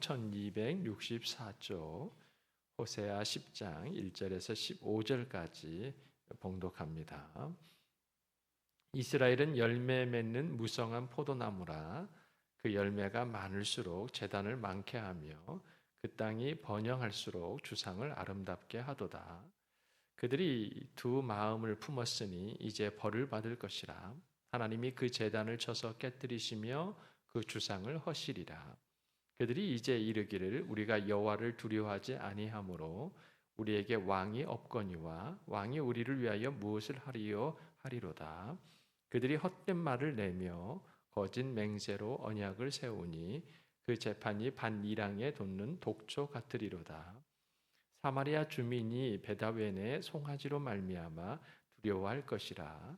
성경 1264쪽 호세아 10장 1절에서 15절까지 봉독합니다. 이스라엘은 열매 맺는 무성한 포도나무라 그 열매가 많을수록 재단을 많게 하며 그 땅이 번영할수록 주상을 아름답게 하도다. 그들이 두 마음을 품었으니 이제 벌을 받을 것이라. 하나님이 그 재단을 쳐서 깨뜨리시며 그 주상을 허시리라. 그들이 이제 이르기를 우리가 여호와를 두려워하지 아니하므로 우리에게 왕이 없거니와 왕이 우리를 위하여 무엇을 하리요 하리로다. 그들이 헛된 말을 내며 거짓 맹세로 언약을 세우니 그 재판이 반이랑에 돋는 독초 같으리로다. 사마리아 주민이 베다웬의 송아지로 말미암아 두려워할 것이라.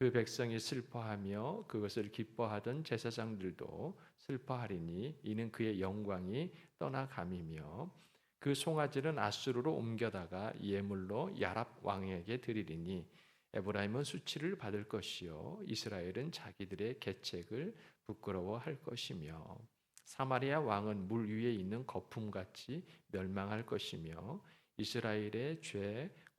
그 백성이 슬퍼하며 그것을 기뻐하던 제사장들도 슬퍼하리니 이는 그의 영광이 떠나감이며 그 송아지는 아수르로 옮겨다가 예물로 야랍 왕에게 드리리니 에브라임은 수치를 받을 것이요 이스라엘은 자기들의 계책을 부끄러워할 것이며 사마리아 왕은 물 위에 있는 거품같이 멸망할 것이며 이스라엘의 죄곧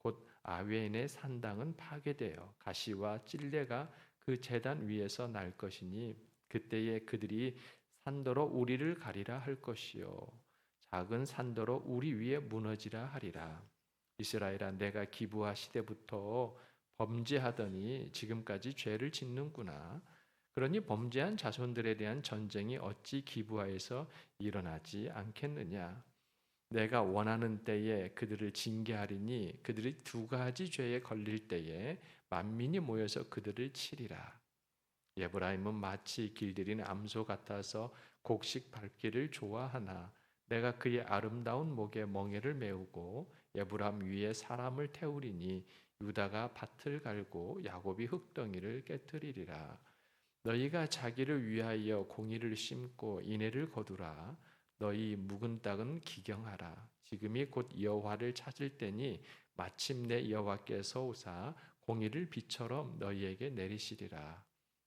아웨인의 산당은 파괴되어 가시와 찔레가 그 재단 위에서 날 것이니 그때에 그들이 산더러 우리를 가리라 할 것이요. 작은 산더러 우리 위에 무너지라 하리라. 이스라엘아 내가 기부하 시대부터 범죄하더니 지금까지 죄를 짓는구나. 그러니 범죄한 자손들에 대한 전쟁이 어찌 기부하에서 일어나지 않겠느냐 내가 원하는 때에 그들을 징계하리니 그들이 두 가지 죄에 걸릴 때에 만민이 모여서 그들을 치리라. 예브라임은 마치 길들인 암소 같아서 곡식 밟기를 좋아하나 내가 그의 아름다운 목에 멍에를 메우고 예브람 위에 사람을 태우리니 유다가 밭을 갈고 야곱이 흙덩이를 깨뜨리리라. 너희가 자기를 위하여 공의를 심고 인애를 거두라. 너희 묵은 땅은 기경하라. 지금이 곧 여호와를 찾을 때니 마침내 여호와께서 오사 공의를 비처럼 너희에게 내리시리라.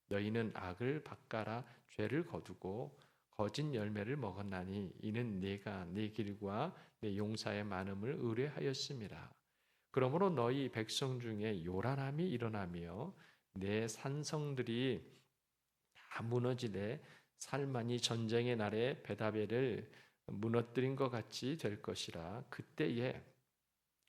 너희는 악을 바꿔라 죄를 거두고 거짓 열매를 먹었나니 이는 네가 네 길과 내 용사의 많음을 의뢰하였음이라. 그러므로 너희 백성 중에 요란함이 일어나며 내 산성들이 다 무너지되 살만이 전쟁의 날에 베다벨을 무너뜨린 것 같이 될 것이라 그때에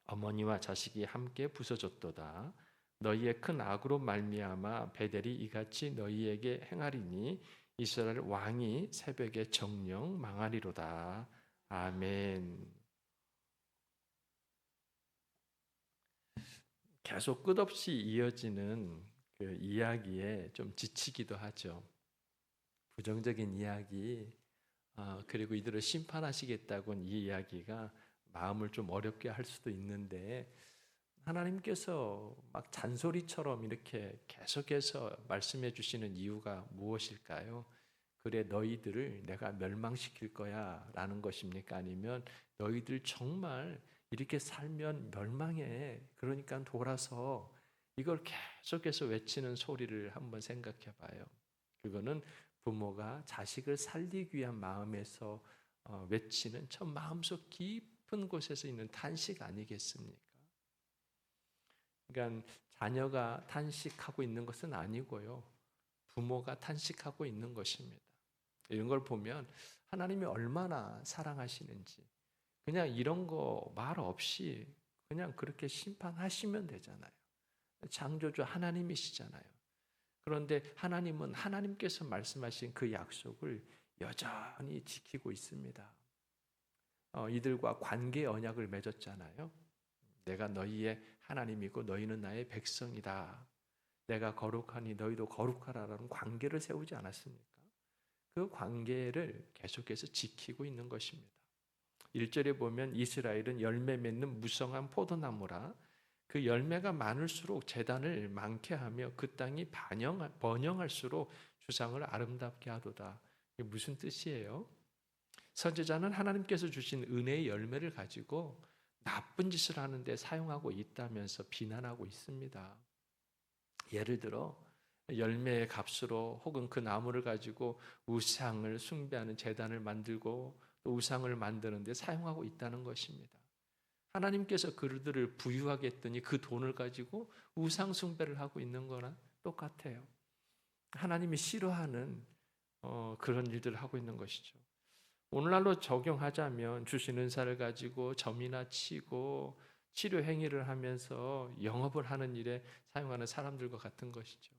어머니와 자식이 함께 부서졌도다. 너희의 큰 악으로 말미암아 베델이 이같이 너희에게 행하리니 이스라엘 왕이 새벽에 정령 망하리로다. 아멘. 계속 끝없이 이어지는 그 이야기에 좀 지치기도 하죠. 부정적인 이야기 아, 그리고 이들을 심판하시겠다고는 이 이야기가 마음을 좀 어렵게 할 수도 있는데 하나님께서 막 잔소리처럼 이렇게 계속해서 말씀해 주시는 이유가 무엇일까요? 그래 너희들을 내가 멸망시킬 거야라는 것입니까? 아니면 너희들 정말 이렇게 살면 멸망해. 그러니까 돌아서 이걸 계속해서 외치는 소리를 한번 생각해 봐요. 그거는 부모가 자식을 살리기 위한 마음에서 어, 외치는 저 마음속 깊은 곳에서 있는 탄식 아니겠습니까? 그러니까 자녀가 탄식하고 있는 것은 아니고요. 부모가 탄식하고 있는 것입니다. 이런 걸 보면 하나님이 얼마나 사랑하시는지 그냥 이런 거 말 없이 그냥 그렇게 심판하시면 되잖아요. 창조주 하나님이시잖아요. 그런데 하나님은 하나님께서 말씀하신 그 약속을 여전히 지키고 있습니다. 어, 이들과 관계 언약을 맺었잖아요. 내가 너희의 하나님이고 너희는 나의 백성이다. 내가 거룩하니 너희도 거룩하라라는 관계를 세우지 않았습니까? 그 관계를 계속해서 지키고 있는 것입니다. 1절에 보면 이스라엘은 열매 맺는 무성한 포도나무라 그 열매가 많을수록 재단을 많게 하며 그 땅이 반영, 번영할수록 주상을 아름답게 하도다. 이게 무슨 뜻이에요? 선지자는 하나님께서 주신 은혜의 열매를 가지고 나쁜 짓을 하는데 사용하고 있다면서 비난하고 있습니다. 예를 들어 열매의 값으로 혹은 그 나무를 가지고 우상을 숭배하는 재단을 만들고 또 우상을 만드는데 사용하고 있다는 것입니다. 하나님께서 그들을 부유하게 했더니 그 돈을 가지고 우상 숭배를 하고 있는 거나 똑같아요. 하나님이 싫어하는 어, 그런 일들을 하고 있는 것이죠. 오늘날로 적용하자면 주신 은사를 가지고 점이나 치고 치료 행위를 하면서 영업을 하는 일에 사용하는 사람들과 같은 것이죠.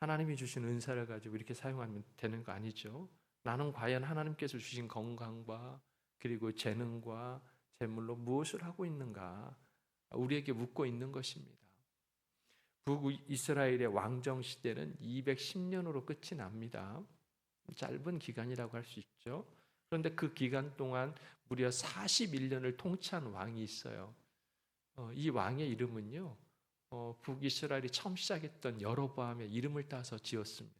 하나님이 주신 은사를 가지고 이렇게 사용하면 되는 거 아니죠. 나는 과연 하나님께서 주신 건강과 그리고 재능과 재물로 무엇을 하고 있는가 우리에게 묻고 있는 것입니다. 북이스라엘의 왕정 시대는 210년으로 끝이 납니다. 짧은 기간이라고 할 수 있죠. 그런데 그 기간 동안 무려 41년을 통치한 왕이 있어요. 어, 이 왕의 이름은요. 어, 북이스라엘이 처음 시작했던 여로보암의 이름을 따서 지었습니다.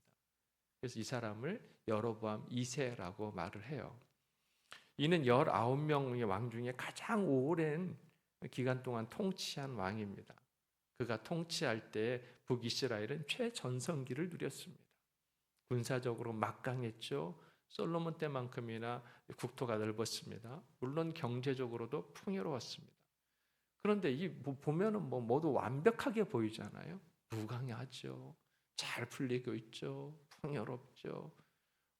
그래서 이 사람을 여로보암 2세라고 말을 해요. 이는 19명의 왕 중에 가장 오랜 기간 동안 통치한 왕입니다. 그가 통치할 때 북이스라엘은 최전성기를 누렸습니다. 군사적으로 막강했죠. 솔로몬 때만큼이나 국토가 넓었습니다. 물론 경제적으로도 풍요로웠습니다. 그런데 이 보면은 뭐 모두 완벽하게 보이잖아요. 무강하죠. 잘 풀리고 있죠. 풍요롭죠.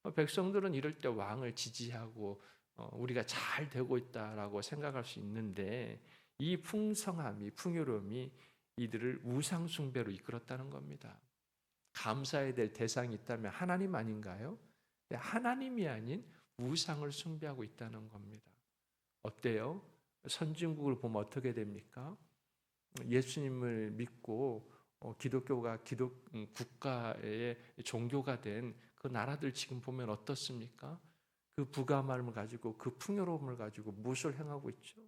어, 백성들은 이럴 때 왕을 지지하고 어, 우리가 잘 되고 있다라고 생각할 수 있는데 이 풍성함이 풍요로움이 이들을 우상 숭배로 이끌었다는 겁니다. 감사해야 될 대상이 있다면 하나님 아닌가요? 하나님이 아닌 우상을 숭배하고 있다는 겁니다. 어때요? 선진국을 보면 어떻게 됩니까? 예수님을 믿고 어, 기독교가 기독 음, 국가의 종교가 된 그 나라들 지금 보면 어떻습니까? 그 부감함을 가지고 그 풍요로움을 가지고 무엇을 행하고 있죠?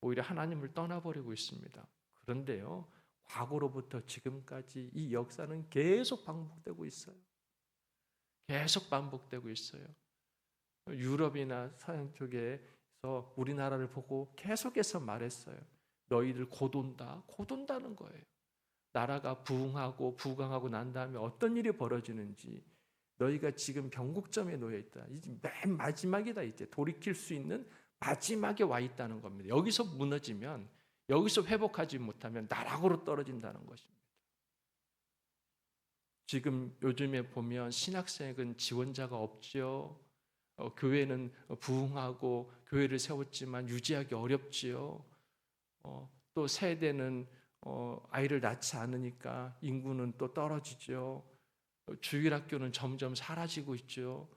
오히려 하나님을 떠나버리고 있습니다. 그런데요, 과거로부터 지금까지 이 역사는 계속 반복되고 있어요. 계속 반복되고 있어요. 유럽이나 서양 쪽에서 우리나라를 보고 계속해서 말했어요. 너희들 곧 온다, 곧 온다는 거예요. 나라가 부흥하고 부강하고 난 다음에 어떤 일이 벌어지는지 너희가 지금 변곡점에 놓여 있다. 이제 맨 마지막이다. 이제 돌이킬 수 있는 마지막에 와 있다는 겁니다. 여기서 무너지면 여기서 회복하지 못하면 나락으로 떨어진다는 것입니다. 지금 요즘에 보면 신학생은 지원자가 없지요. 어, 교회는 부흥하고 교회를 세웠지만 유지하기 어렵지요. 어, 또 세대는 어, 아이를 낳지 않으니까 인구는 또 떨어지죠. 주일 학교는 점점 사라지고 있죠.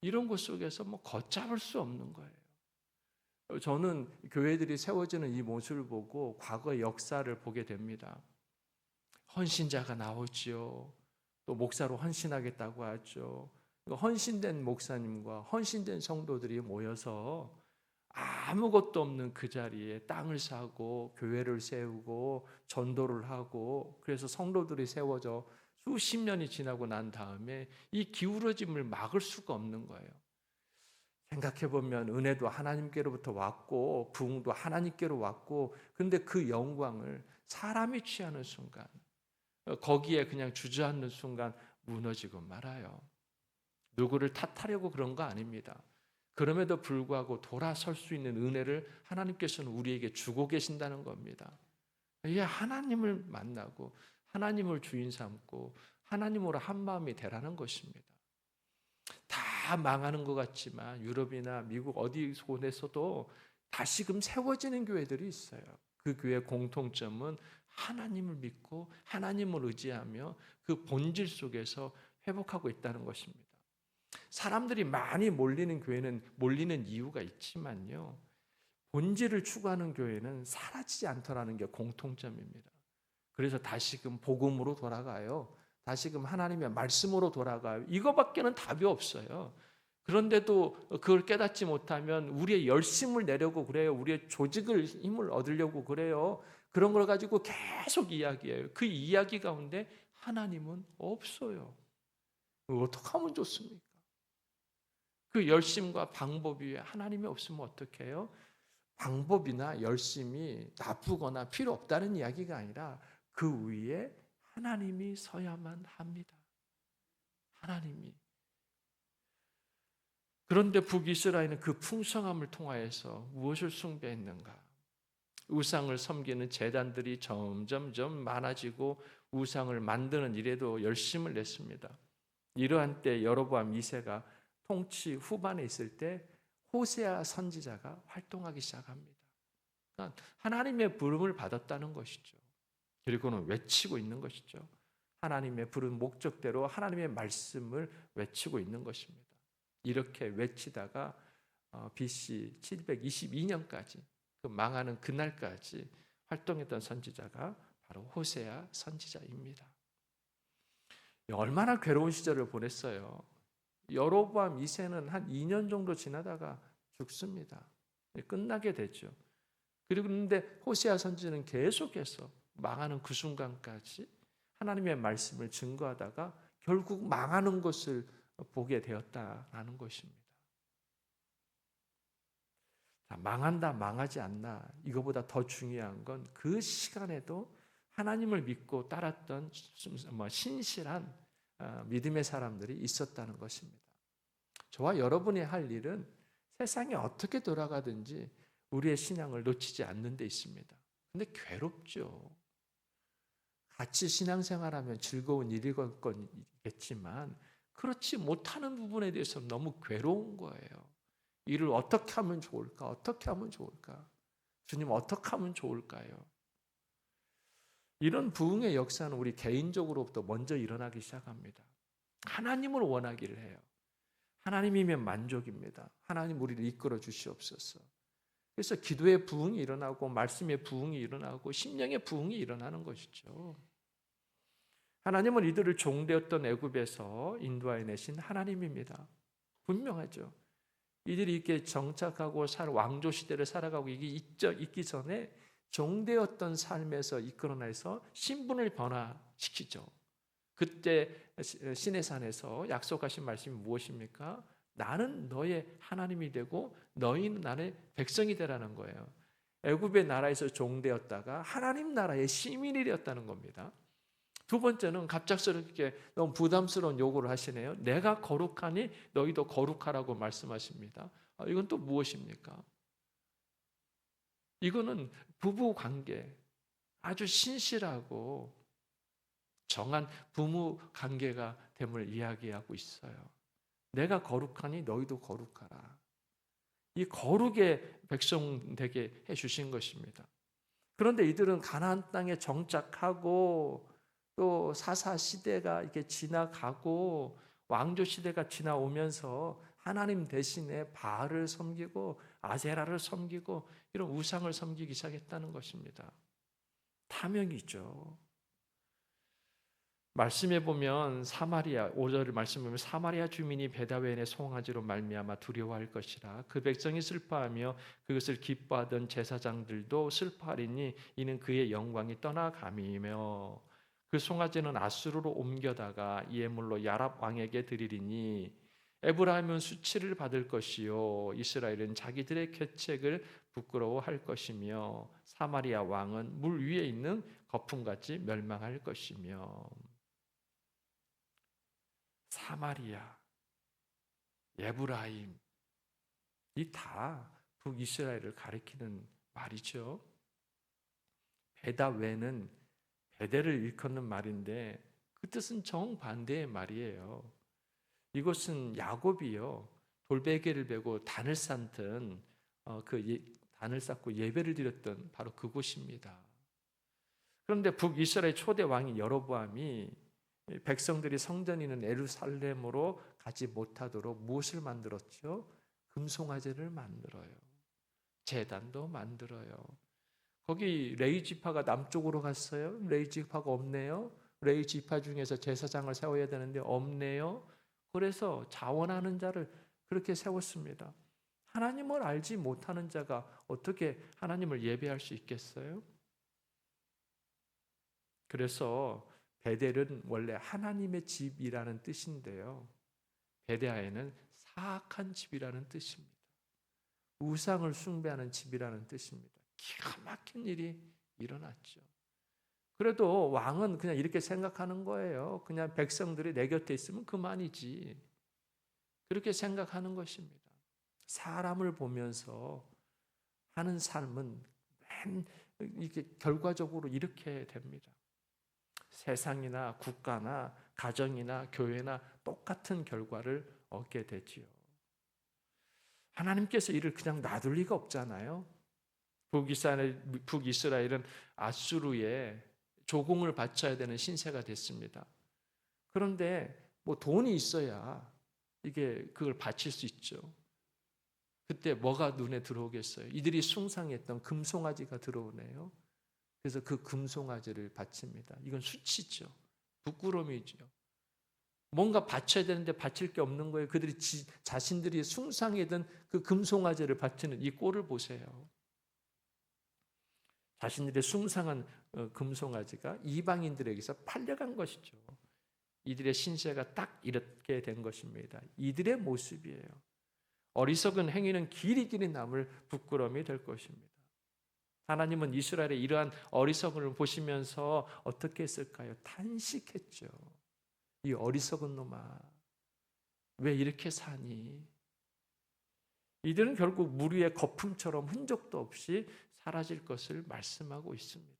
이런 것 속에서 뭐 걷잡을 수 없는 거예요. 저는 교회들이 세워지는 이 모습을 보고 과거의 역사를 보게 됩니다. 헌신자가 나오지요. 또 목사로 헌신하겠다고 하죠. 헌신된 목사님과 헌신된 성도들이 모여서 아무것도 없는 그 자리에 땅을 사고 교회를 세우고 전도를 하고 그래서 성도들이 세워져 수십 년이 지나고 난 다음에 이 기울어짐을 막을 수가 없는 거예요. 생각해 보면 은혜도 하나님께로부터 왔고 부흥도 하나님께로 왔고 근데 그 영광을 사람이 취하는 순간 거기에 그냥 주저앉는 순간 무너지고 말아요. 누구를 탓하려고 그런 거 아닙니다. 그럼에도 불구하고 돌아설 수 있는 은혜를 하나님께서는 우리에게 주고 계신다는 겁니다. 이게 하나님을 만나고 하나님을 주인 삼고 하나님으로 한 마음이 되라는 것입니다. 다 망하는 것 같지만 유럽이나 미국 어디 곳에서도 다시금 세워지는 교회들이 있어요. 그 교회 공통점은 하나님을 믿고 하나님을 의지하며 그 본질 속에서 회복하고 있다는 것입니다. 사람들이 많이 몰리는 교회는 몰리는 이유가 있지만요. 본질을 추구하는 교회는 사라지지 않더라는 게 공통점입니다. 그래서 다시금 복음으로 돌아가요. 다시금 하나님의 말씀으로 돌아가요. 이거밖에는 답이 없어요. 그런데도 그걸 깨닫지 못하면 우리의 열심을 내려고 그래요. 우리의 조직을 힘을 얻으려고 그래요. 그런 걸 가지고 계속 이야기해요. 그 이야기 가운데 하나님은 없어요. 어떻게 하면 좋습니까? 그 열심과 방법이 하나님이 없으면 어떻게 해요? 방법이나 열심이 나쁘거나 필요 없다는 이야기가 아니라 그 위에 하나님이 서야만 합니다. 하나님이 그런데 북이스라엘은 그 풍성함을 통하여서 무엇을 숭배했는가? 우상을 섬기는 재단들이 점점점 많아지고 우상을 만드는 일에도 열심을 냈습니다. 이러한 때 여로보암 2세가 통치 후반에 있을 때 호세아 선지자가 활동하기 시작합니다. 그러니까 하나님의 부름을 받았다는 것이죠. 그리고는 외치고 있는 것이죠. 하나님의 부른 목적대로 하나님의 말씀을 외치고 있는 것입니다. 이렇게 외치다가 어, BC 722년까지 그 망하는 그날까지 활동했던 선지자가 바로 호세아 선지자입니다. 얼마나 괴로운 시절을 보냈어요. 여로보암 2세는 한 2년 정도 지나다가 죽습니다. 끝나게 되죠. 그리고 근데 호세아 선지는 계속해서 망하는 그 순간까지 하나님의 말씀을 증거하다가 결국 망하는 것을 보게 되었다라는 것입니다. 망한다, 망하지 않나 이거보다 더 중요한 건 그 시간에도 하나님을 믿고 따랐던 뭐 신실한 어, 믿음의 사람들이 있었다는 것입니다. 저와 여러분이 할 일은 세상이 어떻게 돌아가든지 우리의 신앙을 놓치지 않는 데 있습니다. 근데 괴롭죠. 같이 신앙생활하면 즐거운 일이겠지만 그렇지 못하는 부분에 대해서 너무 괴로운 거예요. 일을 어떻게 하면 좋을까? 어떻게 하면 좋을까? 주님 어떻게 하면 좋을까요? 이런 부흥의 역사는 우리 개인적으로부터 먼저 일어나기 시작합니다. 하나님을 원하기를 해요. 하나님이면 만족입니다. 하나님 우리를 이끌어 주시옵소서. 그래서 기도의 부흥이 일어나고 말씀의 부흥이 일어나고 심령의 부흥이 일어나는 것이죠. 하나님은 이들을 종되었던 애굽에서 인도하여 내신 하나님입니다. 분명하죠. 이들이 이렇게 정착하고 살 왕조 시대를 살아가고 이게 있죠, 있기 전에 종되었던 삶에서 이끌어내서 신분을 변화시키죠. 그때 신의 산에서 약속하신 말씀이 무엇입니까? 나는 너의 하나님이 되고 너희는 나의 백성이 되라는 거예요. 애굽의 나라에서 종되었다가 하나님 나라의 시민이 되었다는 겁니다. 두 번째는 갑작스럽게 너무 부담스러운 요구를 하시네요. 내가 거룩하니 너희도 거룩하라고 말씀하십니다. 아, 이건 또 무엇입니까? 이거는 부부 관계 아주 신실하고 정한 부부 관계가 됨을 이야기하고 있어요. 내가 거룩하니 너희도 거룩하라. 이 거룩의 백성 되게 해 주신 것입니다. 그런데 이들은 가나안 땅에 정착하고 또 사사 시대가 이렇게 지나가고 왕조 시대가 지나오면서 하나님 대신에 바알을 섬기고 아세라를 섬기고 이런 우상을 섬기기 시작했다는 것입니다. 탐욕이죠. 말씀해 보면 사마리아 5절 말씀 보면 사마리아 주민이 베다웬의 송아지로 말미암아 두려워할 것이라 그 백성이 슬퍼하며 그것을 기뻐하던 제사장들도 슬퍼하리니 이는 그의 영광이 떠나감이며 그 송아지는 아수르로 옮겨다가 예물로 야랍 왕에게 드리리니 에브라임은 수치를 받을 것이요 이스라엘은 자기들의 계책을 부끄러워할 것이며 사마리아 왕은 물 위에 있는 거품같이 멸망할 것이며 사마리아 에브라임 이 다 북이스라엘을 가리키는 말이죠. 베다웨는 베대를 일컫는 말인데 그 뜻은 정반대의 말이에요. 이곳은 야곱이요 돌베개를 베고 단을 쌓던 어, 그 예, 단을 쌓고 예배를 드렸던 바로 그곳입니다. 그런데 북이스라엘 초대 왕이 여로보암이 백성들이 성전 있는 에루살렘으로 가지 못하도록 무엇을 만들었죠? 금송아지를 만들어요. 재단도 만들어요. 거기 레이 지파가 남쪽으로 갔어요. 레이 지파가 없네요. 레이 지파 중에서 제사장을 세워야 되는데 없네요. 그래서 자원하는 자를 그렇게 세웠습니다. 하나님을 알지 못하는 자가 어떻게 하나님을 예배할 수 있겠어요? 그래서 베델은 원래 하나님의 집이라는 뜻인데요. 베데아에는 사악한 집이라는 뜻입니다. 우상을 숭배하는 집이라는 뜻입니다. 기가 막힌 일이 일어났죠. 그래도 왕은 그냥 이렇게 생각하는 거예요. 그냥 백성들이 내 곁에 있으면 그만이지. 그렇게 생각하는 것입니다. 사람을 보면서 하는 삶은 맨 이게 결과적으로 이렇게 됩니다. 세상이나 국가나 가정이나 교회나 똑같은 결과를 얻게 되지요. 하나님께서 이를 그냥 놔둘 리가 없잖아요. 북이스라엘, 북이스라엘은 아수르에 조공을 바쳐야 되는 신세가 됐습니다. 그런데 뭐 돈이 있어야 이게 그걸 바칠 수 있죠. 그때 뭐가 눈에 들어오겠어요? 이들이 숭상했던 금송아지가 들어오네요. 그래서 그 금송아지를 바칩니다. 이건 수치죠. 부끄러움이죠. 뭔가 바쳐야 되는데 바칠 게 없는 거예요. 그들이 지, 자신들이 숭상이던 그 금송아지를 바치는 이 꼴을 보세요. 자신들의 숭상한 어, 금송아지가 이방인들에게서 팔려간 것이죠. 이들의 신세가 딱 이렇게 된 것입니다. 이들의 모습이에요. 어리석은 행위는 길이 길이 남을 부끄러움이 될 것입니다. 하나님은 이스라엘의 이러한 어리석음을 보시면서 어떻게 했을까요? 탄식했죠. 이 어리석은 놈아, 왜 이렇게 사니? 이들은 결국 물 위의 거품처럼 흔적도 없이 사라질 것을 말씀하고 있습니다.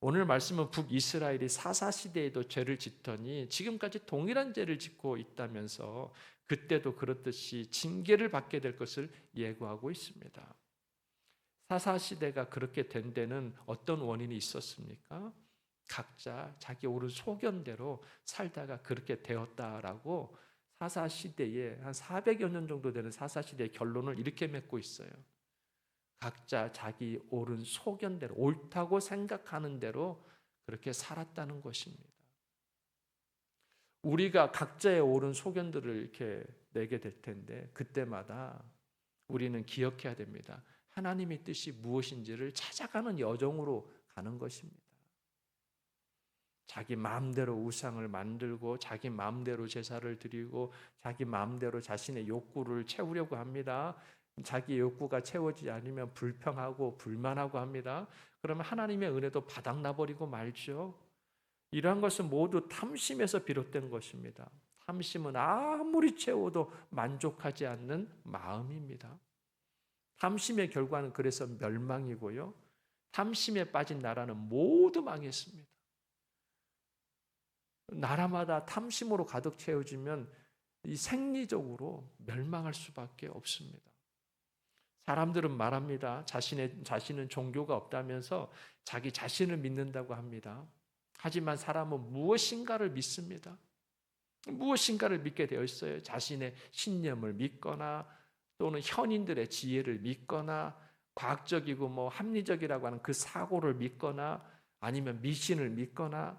오늘 말씀은 북이스라엘이 사사 시대에도 죄를 짓더니 지금까지 동일한 죄를 짓고 있다면서 그때도 그렇듯이 징계를 받게 될 것을 예고하고 있습니다. 사사 시대가 그렇게 된 데는 어떤 원인이 있었습니까? 각자 자기 옳은 소견대로 살다가 그렇게 되었다라고 사사 시대에 한 400여 년 정도 되는 사사 시대의 결론을 이렇게 맺고 있어요. 각자 자기 옳은 소견대로 옳다고 생각하는 대로 그렇게 살았다는 것입니다. 우리가 각자의 옳은 소견들을 이렇게 내게 될 텐데 그때마다 우리는 기억해야 됩니다. 하나님의 뜻이 무엇인지를 찾아가는 여정으로 가는 것입니다. 자기 마음대로 우상을 만들고 자기 마음대로 제사를 드리고 자기 마음대로 자신의 욕구를 채우려고 합니다. 자기 욕구가 채워지지 않으면 불평하고 불만하고 합니다. 그러면 하나님의 은혜도 바닥나 버리고 말죠. 이러한 것은 모두 탐심에서 비롯된 것입니다. 탐심은 아무리 채워도 만족하지 않는 마음입니다. 탐심의 결과는 그래서 멸망이고요. 탐심에 빠진 나라는 모두 망했습니다. 나라마다 탐심으로 가득 채워지면 이 생리적으로 멸망할 수밖에 없습니다. 사람들은 말합니다. 자신의 자신은 종교가 없다면서 자기 자신을 믿는다고 합니다. 하지만 사람은 무엇인가를 믿습니다. 무엇인가를 믿게 되어 있어요. 자신의 신념을 믿거나 또는 현인들의 지혜를 믿거나 과학적이고 뭐 합리적이라고 하는 그 사고를 믿거나 아니면 미신을 믿거나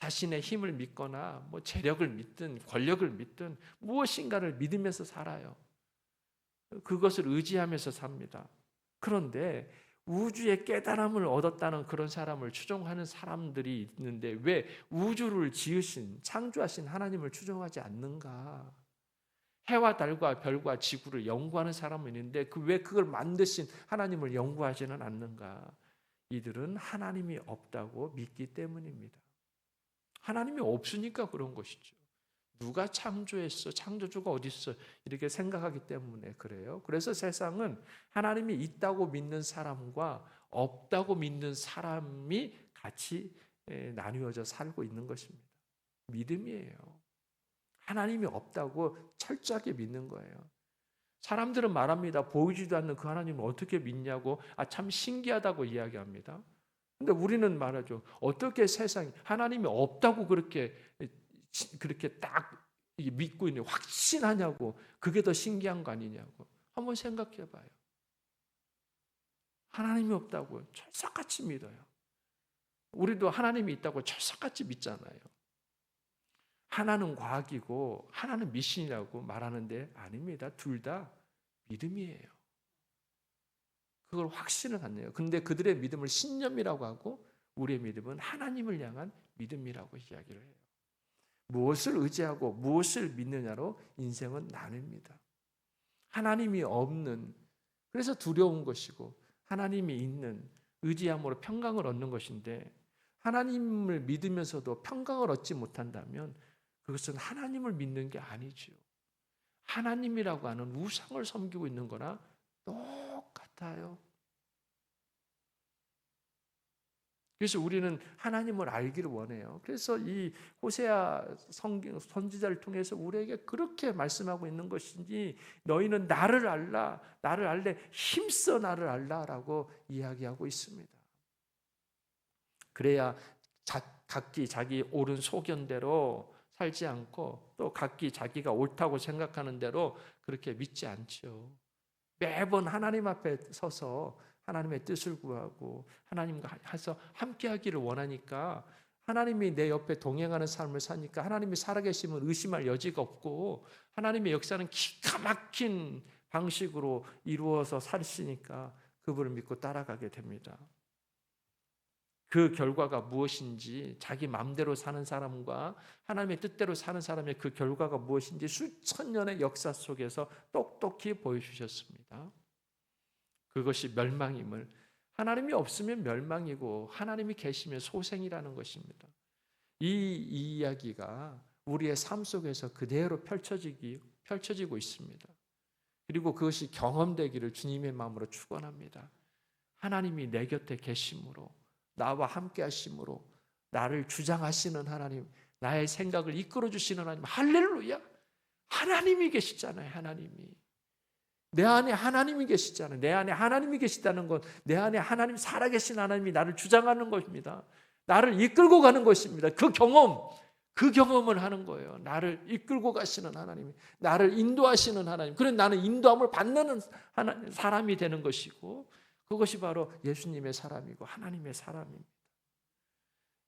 자신의 힘을 믿거나 뭐 재력을 믿든 권력을 믿든 무엇인가를 믿으면서 살아요. 그것을 의지하면서 삽니다. 그런데 우주의 깨달음을 얻었다는 그런 사람을 추종하는 사람들이 있는데 왜 우주를 지으신 창조하신 하나님을 추종하지 않는가? 해와 달과 별과 지구를 연구하는 사람은 있는데 그 왜 그걸 만드신 하나님을 연구하지는 않는가? 이들은 하나님이 없다고 믿기 때문입니다. 하나님이 없으니까 그런 것이죠. 누가 창조했어? 창조주가 어디 있어? 이렇게 생각하기 때문에 그래요. 그래서 세상은 하나님이 있다고 믿는 사람과 없다고 믿는 사람이 같이 나뉘어져 살고 있는 것입니다. 믿음이에요. 하나님이 없다고 철저하게 믿는 거예요. 사람들은 말합니다. 보이지도 않는 그 하나님을 어떻게 믿냐고 아 참 신기하다고 이야기합니다. 근데 우리는 말하죠. 어떻게 세상 하나님이 없다고 그렇게 그렇게 딱 믿고 있는 확신하냐고 그게 더 신기한 거 아니냐고 한번 생각해 봐요. 하나님이 없다고 철석같이 믿어요. 우리도 하나님이 있다고 철석같이 믿잖아요. 하나는 과학이고 하나는 미신이라고 말하는데 아닙니다. 둘 다 믿음이에요. 그걸 확신을 갖네요. 근데 그들의 믿음을 신념이라고 하고 우리의 믿음은 하나님을 향한 믿음이라고 이야기를 해요. 무엇을 의지하고 무엇을 믿느냐로 인생은 나뉩니다. 하나님이 없는 그래서 두려운 것이고 하나님이 있는 의지함으로 평강을 얻는 것인데 하나님을 믿으면서도 평강을 얻지 못한다면 그것은 하나님을 믿는 게 아니지요. 하나님이라고 하는 우상을 섬기고 있는 거나 똑같아요. 그래서 우리는 하나님을 알기를 원해요. 그래서 이 호세아 성경 선지자를 통해서 우리에게 그렇게 말씀하고 있는 것인지 너희는 나를 알라, 나를 알래, 힘써 나를 알라라고 이야기하고 있습니다. 그래야 자, 각기 자기 옳은 소견대로 살지 않고 또 각기 자기가 옳다고 생각하는 대로 그렇게 믿지 않죠. 매번 하나님 앞에 서서 하나님의 뜻을 구하고 하나님과 해서 함께 하기를 원하니까 하나님이 내 옆에 동행하는 삶을 사니까 하나님이 살아계심을 의심할 여지가 없고 하나님의 역사는 기가 막힌 방식으로 이루어서 살으시니까 그분을 믿고 따라가게 됩니다. 그 결과가 무엇인지 자기 마음대로 사는 사람과 하나님의 뜻대로 사는 사람의 그 결과가 무엇인지 수천 년의 역사 속에서 똑똑히 보여주셨습니다. 그것이 멸망임을 하나님이 없으면 멸망이고 하나님이 계시면 소생이라는 것입니다. 이, 이 이야기가 우리의 삶 속에서 그대로 펼쳐지기 펼쳐지고 있습니다. 그리고 그것이 경험되기를 주님의 마음으로 축원합니다. 하나님이 내 곁에 계심으로 나와 함께 하심으로 나를 주장하시는 하나님, 나의 생각을 이끌어 주시는 하나님. 할렐루야. 하나님이 계시잖아요. 하나님이. 내 안에 하나님이 계시잖아요. 내 안에 하나님이 계시다는 건 내 안에 하나님 살아계신 하나님이 나를 주장하는 것입니다. 나를 이끌고 가는 것입니다. 그 경험, 그 경험을 하는 거예요. 나를 이끌고 가시는 하나님, 나를 인도하시는 하나님. 그래 나는 인도함을 받는 하나님, 사람이 되는 것이고 그것이 바로 예수님의 사람이고 하나님의 사람입니다.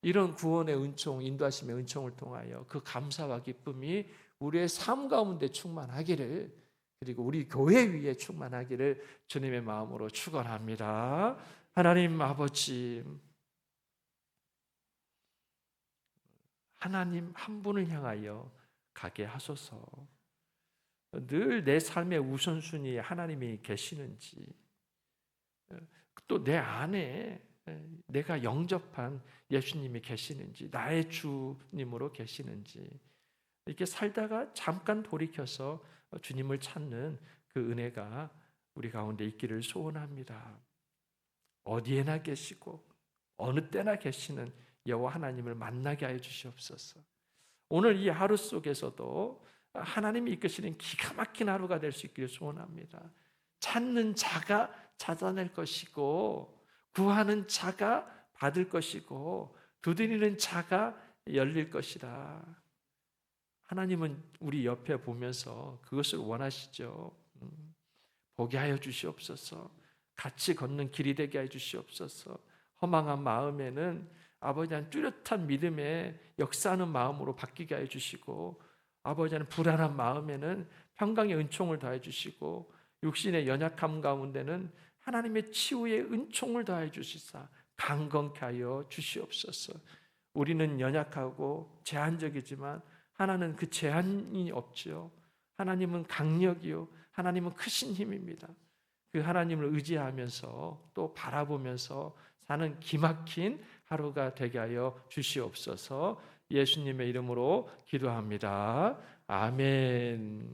이런 구원의 은총, 인도하심의 은총을 통하여 그 감사와 기쁨이 우리의 삶 가운데 충만하기를 그리고 우리 교회 위에 충만하기를 주님의 마음으로 축원합니다. 하나님 아버지 하나님 한 분을 향하여 가게 하소서. 늘 내 삶의 우선순위에 하나님이 계시는지 또 내 안에 내가 영접한 예수님이 계시는지 나의 주님으로 계시는지 이렇게 살다가 잠깐 돌이켜서 주님을 찾는 그 은혜가 우리 가운데 있기를 소원합니다. 어디에나 계시고 어느 때나 계시는 여호와 하나님을 만나게 하여 주시옵소서. 오늘 이 하루 속에서도 하나님이 이끄시는 기가 막힌 하루가 될 수 있기를 소원합니다. 찾는 자가 찾아낼 것이고 구하는 자가 받을 것이고 두드리는 자가 열릴 것이다. 하나님은 우리 옆에 보면서 그것을 원하시죠. 음, 보게 하여 주시옵소서. 같이 걷는 길이 되게 하여 주시옵소서. 허망한 마음에는 아버지는 뚜렷한 믿음에 역사하는 마음으로 바뀌게 하여 주시고 아버지는 불안한 마음에는 평강의 은총을 더해 주시고 육신의 연약함 가운데는 하나님의 치유의 은총을 더해 주시사 강건케 하여 주시옵소서. 우리는 연약하고 제한적이지만 하나는 그 제한이 없지요. 하나님은 강력이요. 하나님은 크신 힘입니다. 그 하나님을 의지하면서 또 바라보면서 사는 기막힌 하루가 되게 하여 주시옵소서 예수님의 이름으로 기도합니다. 아멘.